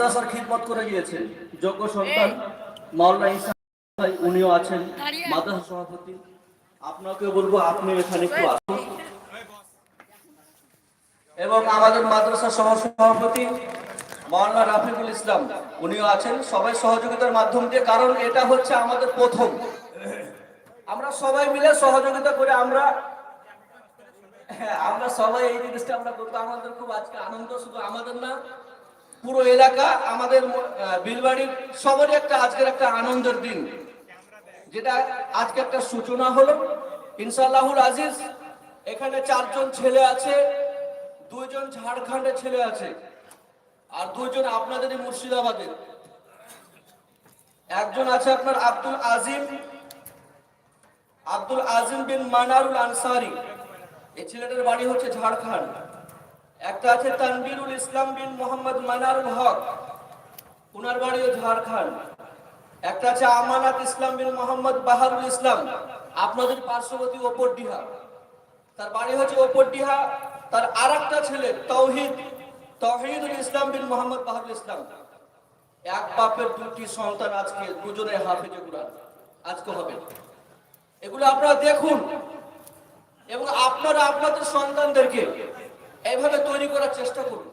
মাদ্রাসার খিদমত করে গিয়েছেন যোগ্য সন্তান মাওলানা ইসা ভাই, উনিও আছেন, মাদ্রাসা সভাপতি। আপনাকে বলব আপনি এখানে একটু আসুন। এবং আমাদের মাদ্রাসা সহ সভাপতি মাওলানা রাফিকুল ইসলাম, উনিও আছেন। সবাই সহযোগিতার মাধ্যম দিয়ে, কারণ এটা হচ্ছে আমাদের প্রথম। আমরা সবাই মিলে সহযোগিতা করে আমরা হ্যাঁ আমরা সবাই এই জিনিসটা আমরা করতে আমাদের খুব আজকে আনন্দ, শুধু আমাদের না পুরো এলাকা আমাদের বিলবাড়ির সবারই একটা আজকের একটা আনন্দের দিন। যেটা আজকে একটা সূচনা হলো। ইনশাআল্লাহুল আজিজ, এখানে চারজন ছেলে আছে, দুইজন ঝাড়খণ্ডের ছেলে আছে, আর দুইজন আপনাদেরই মুর্শিদাবাদের। একজন আছে আপনার আব্দুল আজিম আব্দুল আজিম বিন মানারুল আনসারি। এই ছেলেটার বাড়ি হচ্ছে ঝাড়খণ্ড। একটা আছে তানবিরুল ইসলাম বিন মোহাম্মদ মানারুল হক ওনার বাড়িও ঝাড়খণ্ড। একটা আছে আমানাত ইসলাম বিন মোহাম্মদ বাহারুল ইসলাম, আপনাদের পার্শ্ববর্তী ওপর ডিহা তার বাড়ি হচ্ছে ওপর ডিহা তার আর একটা ছেলে তৌহিদ, তৌহিদুল ইসলাম বিন মোহাম্মদ বাহারুল ইসলাম। এক বাপের দুটি সন্তান আজকে দুজনে হাফেজে কুরআন। আজকে হবে। এগুলো আপনারা দেখুন। এবং আপনারা আপনাদের সন্তানদেরকে এইভাবে তৈরি করার চেষ্টা করুন।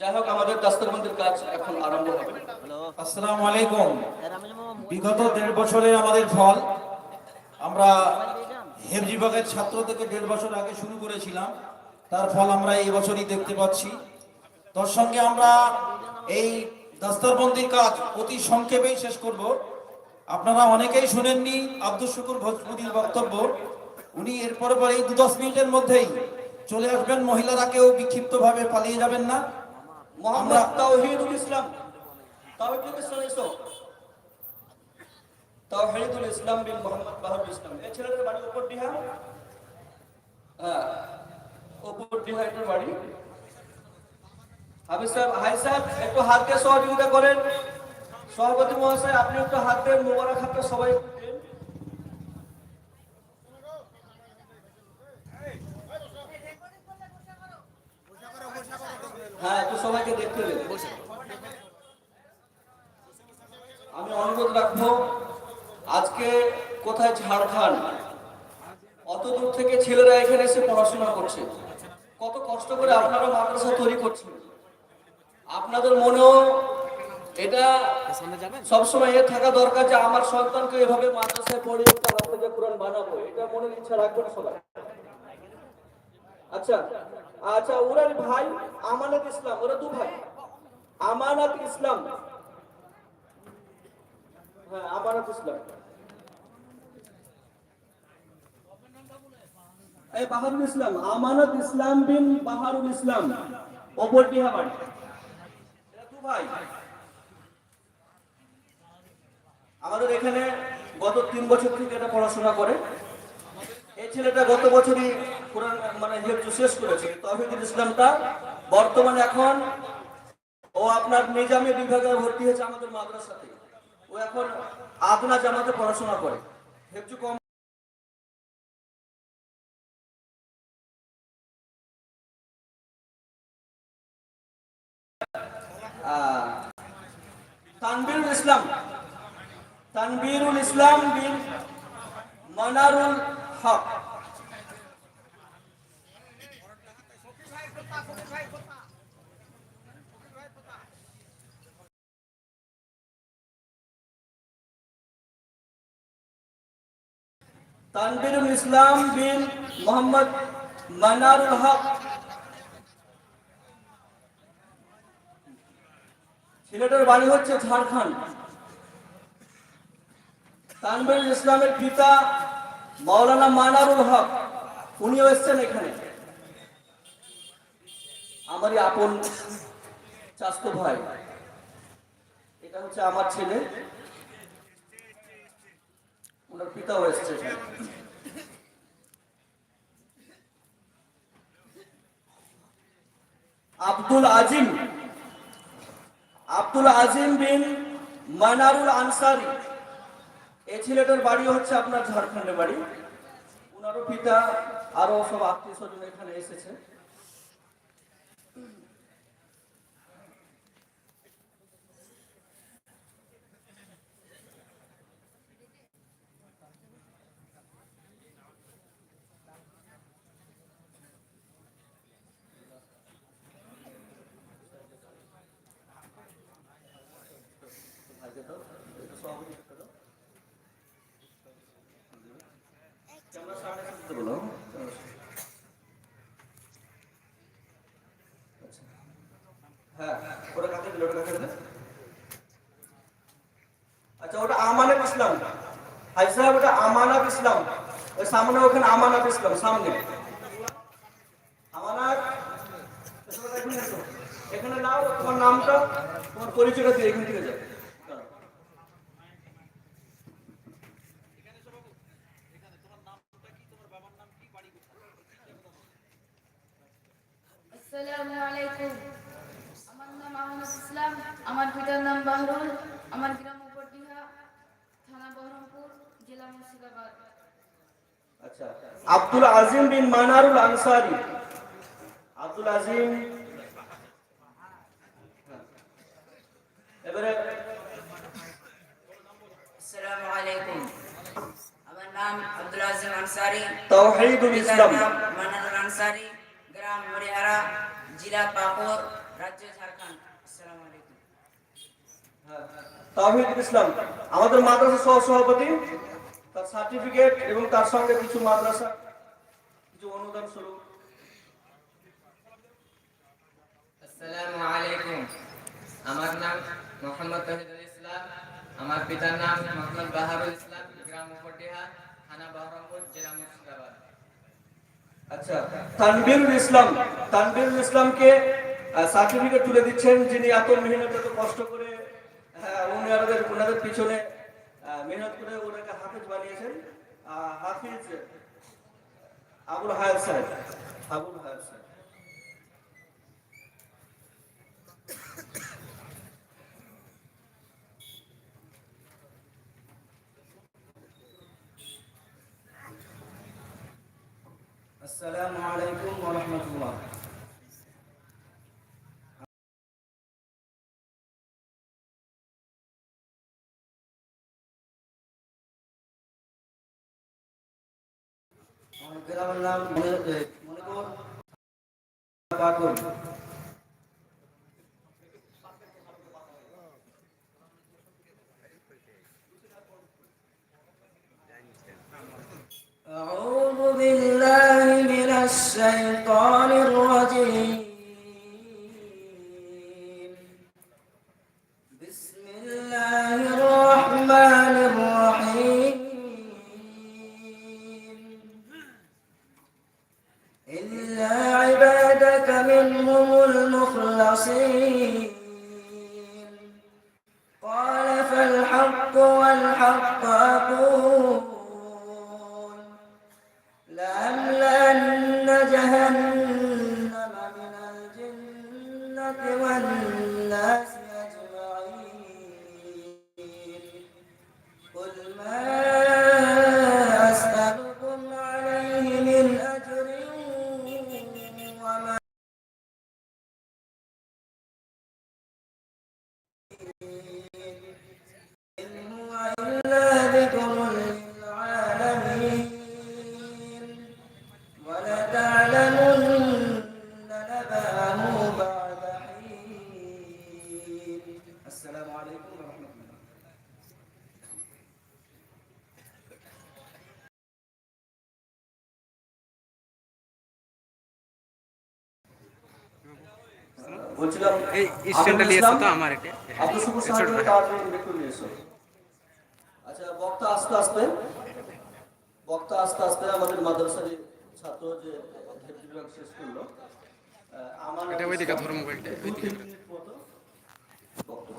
যাই হোক, আমাদের দাস্তারবন্দির কাজ এখন আরম্ভ হবে। আসসালামু আলাইকুম। বিগত দেড় বছরের আমাদের ফল আমরা হেফজিবাগের ছাত্র থেকে দেড় বছর আগে শুরু করেছিলাম। তার ফল আমরা এই বছরই দেখতে পাচ্ছি। তার সঙ্গে আমরা এই দাস্তারবন্দির কাজ অতি সংক্ষেপেই শেষ করব। আপনারা অনেকেই শুনেননি আব্দুল শুকুর ভোজপুরির বক্তব্য। উনি এরপর পর এই দু দশ মিনিটের মধ্যেই চলে আসবেন। মহিলারা কেউ বিক্ষিপ্তভাবে পালিয়ে যাবেন না। মোহাম্মদ তাওহিদুল ইসলাম। তাওহিদুল ইসলাম এসো তাওহিদুল ইসলাম বিন মোহাম্মদ বাহাদুর ইসলাম। এই ছেলেটার বাড়ি উপর ডিহা হ্যাঁ উপর ডিহা এটার বাড়ি। হাবিজ সাহেব হাই সাহেব একটু হাত দিয়ে সহযোগিতা করেন। সভাপতি মহাশয় আপনি একটু হাত দেন মোবারক হাতটা সবাই একটু দিন। হ্যাঁ একটু সবাইকে দেখতে দেন আমি অনুরোধ রাখব আজকে কোথায় ঝাড়খণ্ড অত দূর থেকে ছেলেরা এখানে এসে পড়াশোনা করছে কত কষ্ট করে আপনারা মাদ্রাসা তৈরি করছেন আপনাদের মনেও এটা সবসময় এ থাকা দরকার যে আমার সন্তানকে এভাবে মাদ্রাসায় পড়িয়ে তার হাফেজে কোরআন বানাবো, এটা মনের ইচ্ছা রাখবেন সবাই। আচ্ছা আচ্ছা ওরার ভাই আমানত ইসলাম, ওরা দু ভাই। আমানত ইসলাম। হ্যাঁ আমানত ইসলাম। এই বাহারুল ইসলাম, আমানত ইসলাম বিন বাহারুল ইসলাম, অপর বিহা বাড়ি দু ভাই। আমাদের এখানে গত তিন বছর থেকে এটা পড়াশোনা করে। এই ছেলেটা গত বছরই কোরআন মানে হেফজু শেষ করেছে তহিদুল ইসলামটা। বর্তমানে এখন ও আপনার নিজামী বিভাগে ভর্তি হয়েছে আমাদের মাদ্রাসাতে। ও এখন আপনা জামাতে পড়াশোনা করে। হেফজু কম আহ, তানবীরুল ইসলাম তানবীরুল ইসলাম বিন মানারুল হক। তানবীরুল ইসলাম বিন মোহাম্মদ মানারুল হক। ছেলেটার বাড়ি হচ্ছে ঝাড়খণ্ড। তানবীরুল ইসলামের পিতা মাওলানা মানারুল হক, উনিও এসছেন এখানে। আমারই আপন চাস্তো ভাই। এটা হচ্ছে আমার ছেলে। ওনার পিতাও এসছে আব্দুল আজিম আব্দুল আজিম বিন মানারুল আনসারি। এই ছেলেটার বাড়ি হচ্ছে আপনার ঝাড়খণ্ডের বাড়ি। ওনারও পিতা আরও সব আত্মীয় স্বজন এখানে এসেছে হ্যাঁ ওটা কাকে দিল ওটা কাকে দিল আচ্ছা ওটা আমানত ইসলাম হাই সাহেব ওটা আমানত ইসলাম ওই সামনে ওখানে আমানত ইসলাম, সামনে। আমানত? এখানে নাও, তোমার নামটা, তোমার পরিচয়টা দিয়ে যাও। আমার নাম ইসলাম, আমার পিতার নাম বাহরুল, আমার গ্রাম থানা বহরমপুর, জেলা মুর্শিদাবাদ। আব্দুল আজিম বিন মানারুল আনসারি। আব্দুল আজিম। এবারে আসসালামু আলাইকুম আমার নাম আব্দুল আজিম আনসারি। তাওহীদুল ইসলাম। নাম আনসারি। গ্রাম মরিহারা জেলা পাকুড় রাজ্য ঝাড়খণ্ড। আসসালামু আলাইকুম তাওহীদুল ইসলাম। আমাদের মাদ্রাসা সহ সভাপতি তার সার্টিফিকেট এবং তার সঙ্গে কিছু মাদ্রাসা কিছু অনুদান স্বরূপ। আসসালামু আলাইকুম। আমার নাম মোহাম্মদ তহিদুল ইসলাম। আমার পিতার নাম মোহাম্মদ বাহারুল ইসলাম গ্রাম থানা বহরমপুর জেলা মুর্শিদাবাদ। আচ্ছা তানবীরুল ইসলাম তানবীরুল ইসলামকে সার্টিফিকেট তুলে দিচ্ছেন যিনি এত মেহনত এত কষ্ট করে হ্যাঁ, ওনাদের ওনাদের পিছনে মেহনত করে ওনাকে হাফেজ বানিয়েছেন। হাফিজ আবুল হায়াত সাহেব। আবুল হায়াত সাহেব আসসালামু আলাইকুম ওয়া রাহমাতুল্লাহ আমার গ্রামের নাম মনে মনে কর পাকুল أعوذ بالله من الشيطان এই স্ট্যান্ডটা নিয়ে এসো তো আমার এটা। আব্দুল শুকুর সাহেবের তাড়াতাড়ি একটু নিয়ে এসো। আচ্ছা বক্তা আস্তে আস্তে। বক্তা আস্তে আস্তে আমাদের মাদ্রাসার ছাত্র যে বিভাগ শেষ করল আমার এটা ওইদিকে ধরো মোবাইলটা, দু তিন বক্তব্য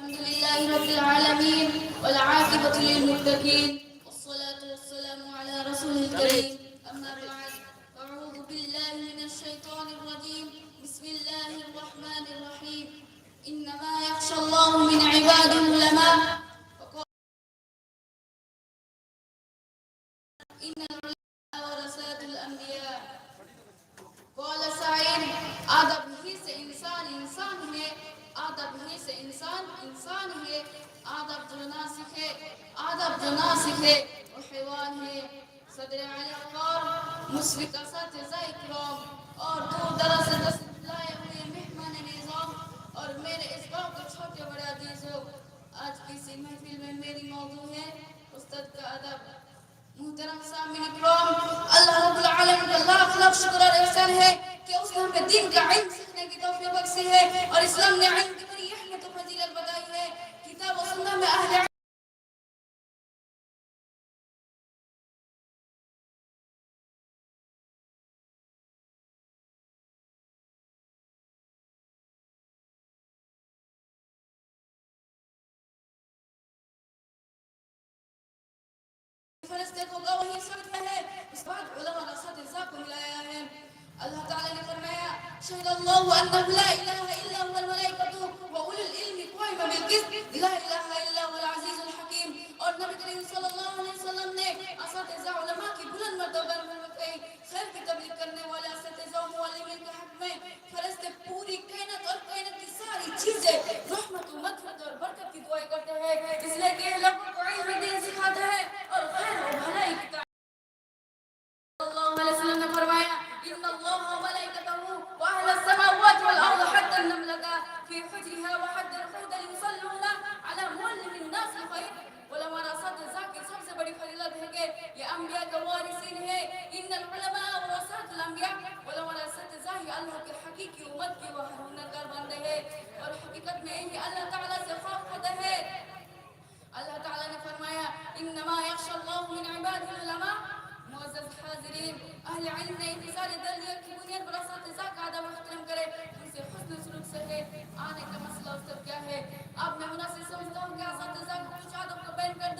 الحمد لله رب العالمين والعاقبة للمتقين والصلاة والسلام على رسول الكريم. أما بعد أعوذ بالله من الشيطان الرجيم. بسم الله الرحمن الرحيم. إنما يخشى الله من عباده العلماء. إن سے انسان انسان ہے آداب جنا ناسخ ہے آداب جو ناسخ ہے حیوان ہے صدر علی اقار مسفق اساتذہ اکرام اور دور دراز دست لائے ہوئے مہمان نظام اور میرے اس گاؤں کے چھوٹے بڑے عزیزوں آج کسی اسی محفل میں میری موضوع ہے استاد کا ادب محترم سامین اکرام اللہ رب العالم کا لاکھ لاکھ شکر اور احسان ہے کہ اس نے ہمیں دین کا علم سکھنے کی توفیق بکسی ہے اور اسلام نے علم کی Enggak, 点 क़ाइमा बिल क़िस्त ला इलाहा इल्ला हुवल अज़ीज़ुल हकीम और नबी करीम सल्लल्लाहु अलैहि वसल्लम ने असतिज़ा उलमा की बुलंद मर्तबा में कही खैर की तबलीग करने वाले असतिज़ा मुअल्लिमीन के हक में फरिश्ते पूरी कायनात और कायनात की सारी चीजें रहमत व मगफिरत और बरकत की दुआएं करते हैं इसलिए कि ये انبیاء کے وارثین ہیں ان العلماء ورثات الانبیاء ولو اساتذہ ہی زاهي کے حقیقی امت کے وہ ہنرمندگار بندے ہیں اور حقیقت میں ہی اللہ تعالیٰ سے خوف ہوتا ہے اللہ تعالیٰ نے فرمایا انما یخشى اللہ من عباده العلماء، معزز حاضرین اہل علم نے انتظار دلیہ کی بنیاد پر اساتذہ کا ادب احترام کرے ان سے حسن سلوك سهي ہے آنے کا مسئلہ اس طرف کیا ہے اب میں انہوں سے سمجھتا ہوں کہ اساتذہ کو کچھ آدم کو بین کر دوں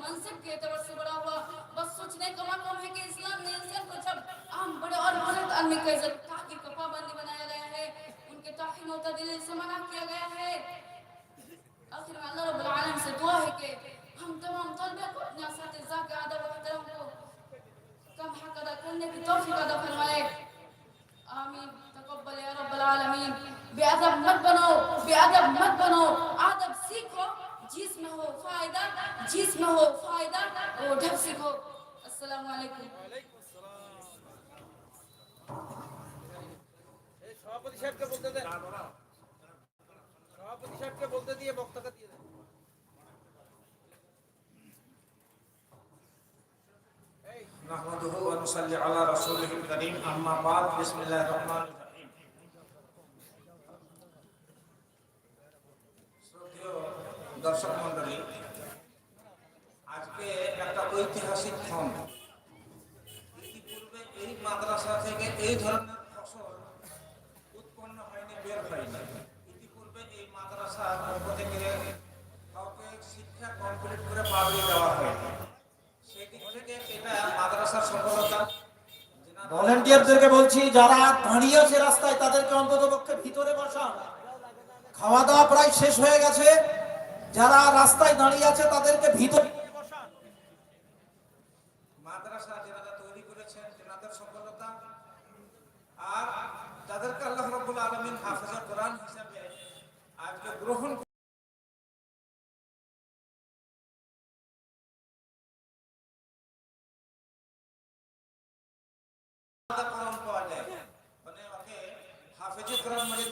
منصف کے طرف سے بڑا ہوا۔ بس سوچنے کا مطلب ہے کہ اسلام نے انسان کو جب عام بڑے اور محنت آدمی کا عزت کی کپا بندی بنایا گیا ہے۔ ان کے تاہین و تدل سے منع کیا گیا ہے۔ آخر میں اللہ رب العالم سے دعا ہے کہ ہم تمام طلبے کو اپنے اساتذہ کے ادب و احترام کو کم حق ادا کرنے کی توفیق ادا فرمائے۔ آمین۔ تقبل یا رب العالمین۔ بے ادب مت بنو، بے ادب مت بنو۔ ادب سیکھو۔ جسم ہو فائدہ جسم ہو فائدہ اور ڈھب سیکھو السلام علیکم۔ সভাপতি সাহেবকে বলতে দেন সভাপতি সাহেবকে বলতে দিয়ে বক্তাকে দিয়ে দেন نحمده ونصلي على رسوله الكريم أما بعد بسم الله الرحمن الرحيم মাদ্রাসার সফলতা। ভলেন্টিয়ারদেরকে বলছি, যারা দাঁড়িয়ে আছে রাস্তায়, তাদেরকে অন্তত পক্ষে ভিতরে বসান। খাওয়া দাওয়া প্রায় শেষ হয়ে গেছে। যারা রাস্তায় দাঁড়িয়ে আছে, তাদেরকে ভিতরে বসান। মাদ্রাসা যেনারা তৈরি করেছেন, তেনাদের সফলতা। আর যাদেরকে আল্লাহ রব্বুল আলমিন হাফেজা কোরআন হিসাবে আজকে গ্রহণ আলাদা কোরআন পাওয়া যায় মানে ওকে হাফেজে কোরআন মাজিদ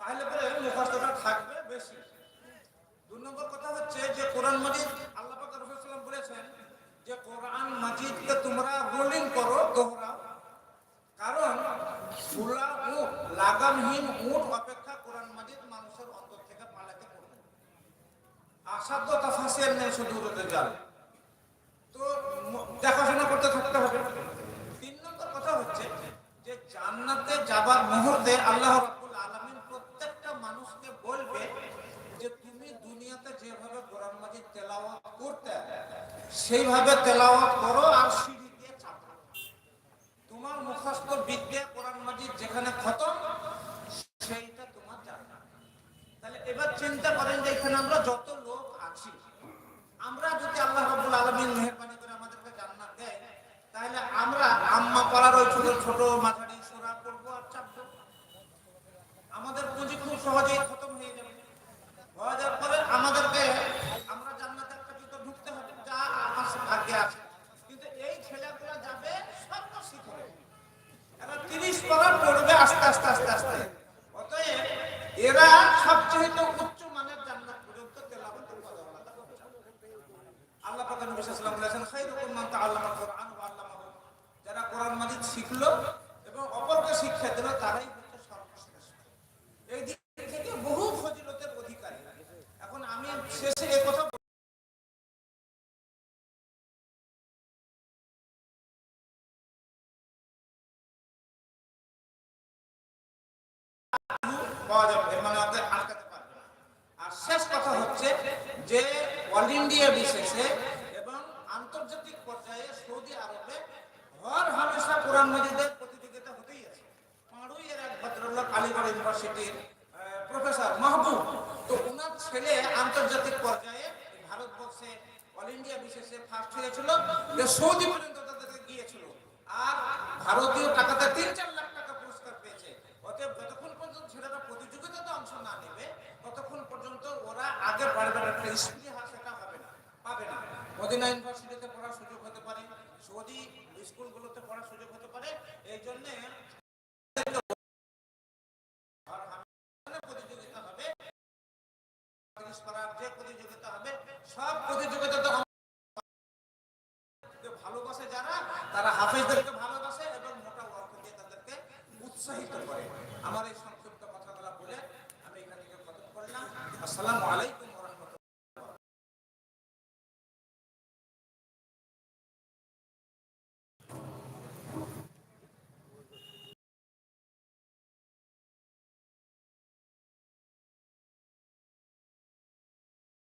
তাহলে পরে মুখস্থটা থাকবে বেশি। দু নম্বর কথা হচ্ছে যে কোরআন মাজিদ আল্লাহ পাক রসুলাম বলেছেন যে কোরআন মাজিদকে তোমরা রোলিং করো দোহরাও কারণ ফুলা উট, লাগামহীন উট অপেক্ষা কোরআন মাজিদ মানুষের অন্তর থেকে পালাতে করবে আসাধ্য তাফাসিয়ার নেই শুধু উড়তে যাল তো ম- দেখাশোনা করতে থাকতে হবে তিন নম্বর কথা হচ্ছে যে জান্নাতে যাবার মুহূর্তে আল্লাহ রাব্বুল আলামিন প্রত্যেকটা মানুষকে বলবে যে তুমি দুনিয়াতে যেভাবে কোরআন মাজিদ তেলাওয়াত করতে সেইভাবে তেলাওয়াত করো আর সিঁড়ি দিয়ে চাপো তোমার মুখস্থ বিদ্যা কোরআন মাজিদ যেখানে খতম সেইটা তোমার জান্নাত তাহলে এবার চিন্তা করেন যে এখানে আমরা যত লোক আছি আমরা যদি আল্লাহ রাব্বুল আলামিন মেহেরবানি করে আমাদেরকে জান্নাত দেয় তাহলে আমরা আম্মা পাড়ার ওই ছোট ছোট মাঝারি সূরা পড়ব আর চাপবো আমাদের পুঁজি খুব সহজেই খতম হয়ে যাবে হয়ে যাওয়ার পরে আমাদেরকে আমরা জান্নাতে একটা জুতো ঢুকতে হবে যা আমার ভাগ্যে আছে কিন্তু এই ছেলেগুলো যাবে সর্ব শিখবে এরা তিরিশ পারা পড়বে আস্তে আস্তে আস্তে আস্তে অতএব এরা সবচেয়ে উচ্চ মানের জান্নাত পর্যন্ত তেলাওয়াতের পদমর্যাদা পৌঁছাবে। আল্লাহ পাক যারা কোরআন মাজিদ শিখলো এবং অপরকে শিক্ষা দিল তারাই হচ্ছে সর্বশ্রেষ্ঠ এই দিক থেকে বহু ফজিলতের অধিকারী এখন আমি শেষে এই কথা বলব, পাওয়া যাবে মানে ওদের আটকাতে পারবে না। আর শেষ কথা হচ্ছে যে অল ইন্ডিয়া বিশেষে এবং আন্তর্জাতিক পর্যায়ে সৌদি আরবে হর হামেশা কোরআন মজিদের প্রতিযোগিতা হতেই আছে পাঁড়ুই এর এক ভদ্রলোক আলিগড় ইউনিভার্সিটির প্রফেসর মাহবুব তো ওনার ছেলে আন্তর্জাতিক পর্যায়ে এই ভারতবর্ষে অল ইন্ডিয়া বিশেষে ফার্স্ট হয়েছিল যে সৌদি পর্যন্ত তাদেরকে গিয়েছিল। আর ভারতীয় টাকাতে তিন চার লাখ টাকা পুরস্কার পেয়েছে। অতএব যতক্ষণ পর্যন্ত ছেলেরা প্রতিযোগিতাতে অংশ না নেবে, ততক্ষণ পর্যন্ত ওরা আগে বাড়বার একটা স্পৃহা সেটা হবে না, পাবে না। মদিনা ইউনিভার্সিটিতে পড়ার সুযোগ হতে পারে, সৌদি স্কুলগুলোতে পড়ার সুযোগ হতে পারে। এই জন্যে প্রতিযোগিতা হবে যে প্রতিযোগিতা হবে সব প্রতিযোগিতাতে যে ভালোবাসে যারা তারা হাফেজদেরকে ভালোবাসে এবং মোটা অর্থ দিয়ে তাদেরকে উৎসাহিত করে। আমার এই সংক্ষিপ্ত কথাগুলো বলে আমি এখান থেকে কথা করলাম? আসসালামু আলাইকুম।